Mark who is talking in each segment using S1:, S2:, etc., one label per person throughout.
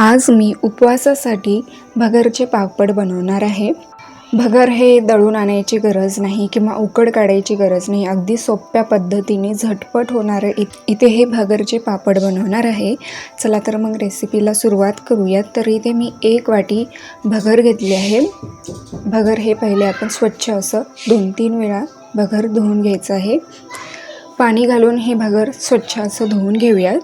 S1: आज मी उपवासासाठी भगरचे पापड बनवणार आहे. भगर हे दळून आणायची गरज नाही किंवा उकड काढायची गरज नाही. अगदी सोप्या पद्धतीने झटपट होणारं इ इथे हे भगरचे पापड बनवणार आहे. चला तर मग रेसिपीला सुरुवात करूयात. तर इथे मी एक वाटी भगर घेतली आहे. भगर हे पहिले आपण स्वच्छ असं दोन तीन वेळा भगर धुवून घ्यायचं आहे. पाणी घालून हे भगर स्वच्छ असं धुवून घेऊयात.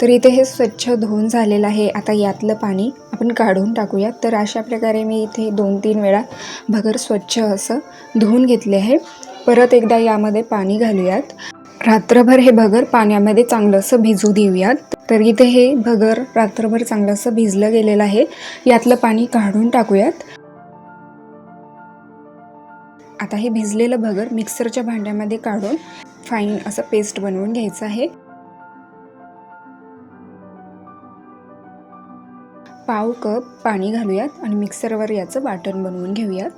S1: तर इथे हे स्वच्छ धुवून झालेलं आहे. आता यातलं पाणी आपण काढून टाकूयात. तर अशा प्रकारे मी इथे दोन तीन वेळा भगर स्वच्छ असं धुवून घेतले आहे. परत एकदा यामध्ये पाणी घालूयात. रात्रभर हे भगर पाण्यामध्ये चांगलं असं भिजू देऊयात. तर इथे हे भगर रात्रभर चांगलं असं भिजलं गेलेलं आहे. यातलं पाणी काढून टाकूयात. आता हे भिजलेलं भगर मिक्सरच्या भांड्यामध्ये काढून फाईन असं पेस्ट बनवून घ्यायचं आहे. पाव कप पाणी घालूयात आणि मिक्सरवर याचं वाटण बनवून घेऊयात.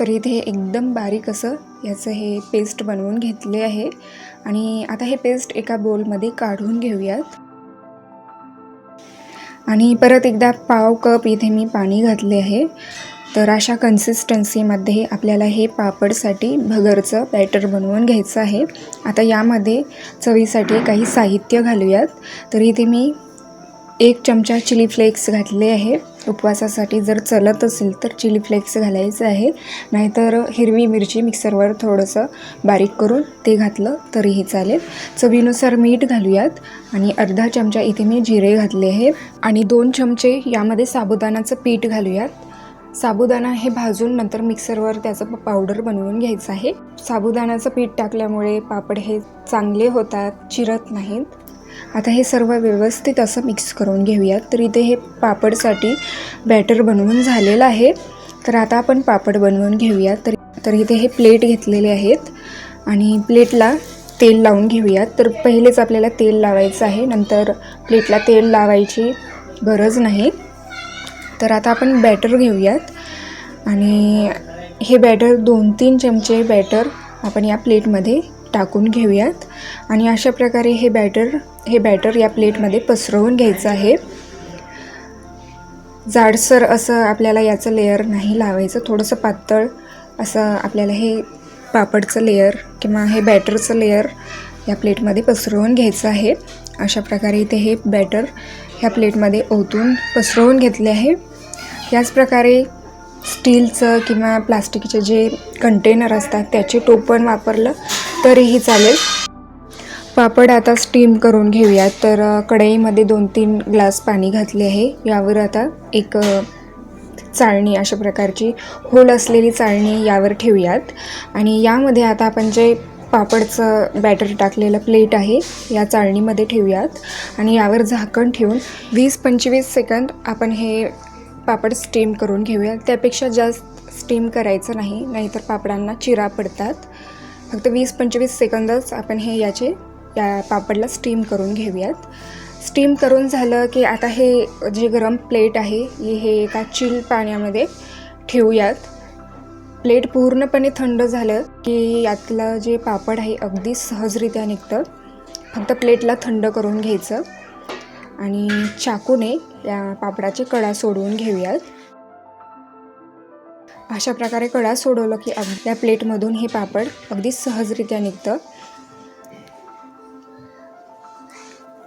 S1: तर इथे एकदम बारीक असं याचं हे पेस्ट बनवून घेतले आहे. आणि आता हे पेस्ट एका बोलमध्ये काढून घेऊयात. आणि परत एकदा पाव कप इथे मी पाणी घातले आहे. तर अशा कन्सिस्टन्सीमध्ये आपल्याला हे पापडसाठी भगरचं बॅटर बनवून घ्यायचं आहे. आता यामध्ये चवीसाठी काही साहित्य घालूयात. तर इथे मी एक चमचा चिली फ्लेक्स घातले आहे. उपवासासाठी जर चलत असेल तर चिली फ्लेक्स घालायचं आहे. नाहीतर हिरवी मिरची मिक्सरवर थोडंसं बारीक करून ते घातलं तरीही चालेल. चवीनुसार मीठ घालूयात. आणि अर्धा चमचा इथे मी जिरे घातले आहे. आणि दोन चमचे यामध्ये साबुदाणाचं पीठ घालूयात. साबुदाणा हे भाजून नंतर मिक्सरवर त्याचं पावडर बनवून घ्यायचं आहे. साबुदाण्याचं पीठ टाकल्यामुळे पापड हे चांगले होतात चिरत नाहीत. आता हे सर्व व्यवस्थित असं मिक्स करून घेऊयात. तर इथे हे पापडसाठी बॅटर बनवून झालेलं आहे. तर आता आपण पापड बनवून घेऊयात. तर तर इथे हे प्लेट घेतलेले आहेत आणि प्लेटला तेल लावून घेऊयात. तर पहिलेच आपल्याला तेल लावायचं आहे. नंतर प्लेटला तेल लावायची गरज नाही. तर आता आपण बॅटर घेऊयात. आणि हे बॅटर दोन तीन चमचे बॅटर आपण या प्लेटमध्ये टाकून घेऊयात. आणि अशा प्रकारे हे बॅटर हे बॅटर या प्लेटमध्ये पसरवून घ्यायचं आहे. जाडसर असं आपल्याला याचं लेअर नाही लावायचं. थोडंसं पातळ असं आपल्याला हे पापडचं लेअर किंवा हे बॅटरचं लेअर या प्लेटमध्ये पसरवून घ्यायचं आहे. अशा प्रकारे इथे हे बॅटर ह्या प्लेटमध्ये ओतून पसरवून घेतले आहे. याच प्रकारे स्टीलचं किंवा प्लास्टिकचे जे कंटेनर असतात त्याचे टोपण वापरलं तरीही चालेल. पापड आता स्टीम करून घेऊयात तर कढईमध्ये दोन तीन ग्लास पाणी घातले आहे. यावर आता एक चाळणी अशा प्रकारची होल असलेली चाळणी यावर ठेवूयात. आणि यामध्ये आता आपण जे पापडचं बॅटर टाकलेलं प्लेट आहे या चाळणीमध्ये ठेवूयात. आणि यावर झाकण ठेवून वीस पंचवीस सेकंद आपण हे पापड स्टीम करून घेऊयात त्यापेक्षा जास्त स्टीम करायचं नाही नाहीतर पापडांना चिरा पडतात. फक्त वीस पंचवीस सेकंदच आपण हे याचे या पापडला स्टीम करून घेऊयात. स्टीम करून झालं की आता हे जे गरम प्लेट आहे हे हे एका चिल पाण्यामध्ये ठेवूयात. प्लेट पूर्णपणे थंड झालं की यातलं जे पापड आहे अगदी सहजरित्या निघतं. फक्त प्लेटला थंड करून घ्यायचं. आणि चाकूने या पापडाचे कडा सोडवून घेऊयात. अशा प्रकारे कडा सोडवलं की आपल्या प्लेटमधून हे पापड अगदी सहजरित्या निघतं.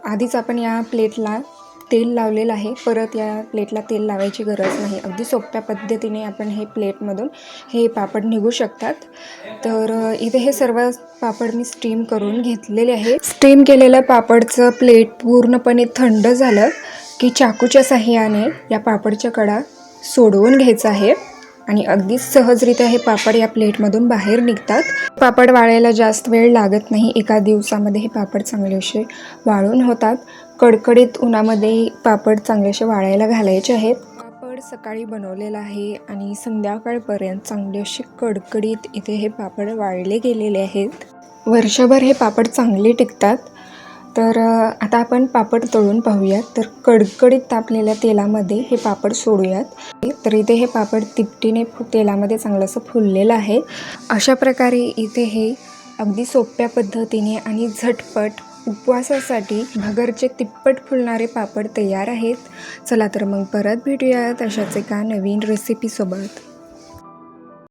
S1: आधीच आपण या प्लेटला तेल लावलेलं आहे. परत या प्लेटला तेल लावायची गरज नाही. अगदी सोप्या पद्धतीने आपण हे प्लेटमधून हे पापड निघू शकतात. तर इथे हे सर्व पापड मी स्टीम करून घेतलेले आहे. स्टीम केलेलं पापडचं प्लेट पूर्णपणे थंड झालं की चाकूच्या साह्याने या पापडच्या कडा सोडवून घ्यायचं आहे. आणि अगदी सहजरित्या हे पापड या प्लेटमधून बाहेर निघतात. पापड वाळायला जास्त वेळ लागत नाही. एका दिवसामध्ये हे पापड चांगले असे वाळून होतात. कडकडीत उन्हामध्ये पापड चांगले असे वाळायला घालायचे आहेत. पापड सकाळी बनवलेला आहे आणि संध्याकाळपर्यंत चांगले असे कडकडीत इथे हे पापड वाळले गेलेले आहेत. वर्षभर हे पापड चांगले टिकतात. तर आता आपण पापड तळून पाहूयात. तर कडकडीत तापलेल्या तेलामध्ये हे पापड सोडूयात. तर इथे हे पापड तिपटीने तेलामध्ये चांगलं असं फुललेलं आहे. अशा प्रकारे इथे हे अगदी सोप्या पद्धतीने आणि झटपट उपवासासाठी भगरचे तिप्पट फुलणारे पापड तयार आहेत. चला तर मग परत भेटूयात अशाच एका नवीन रेसिपीसोबत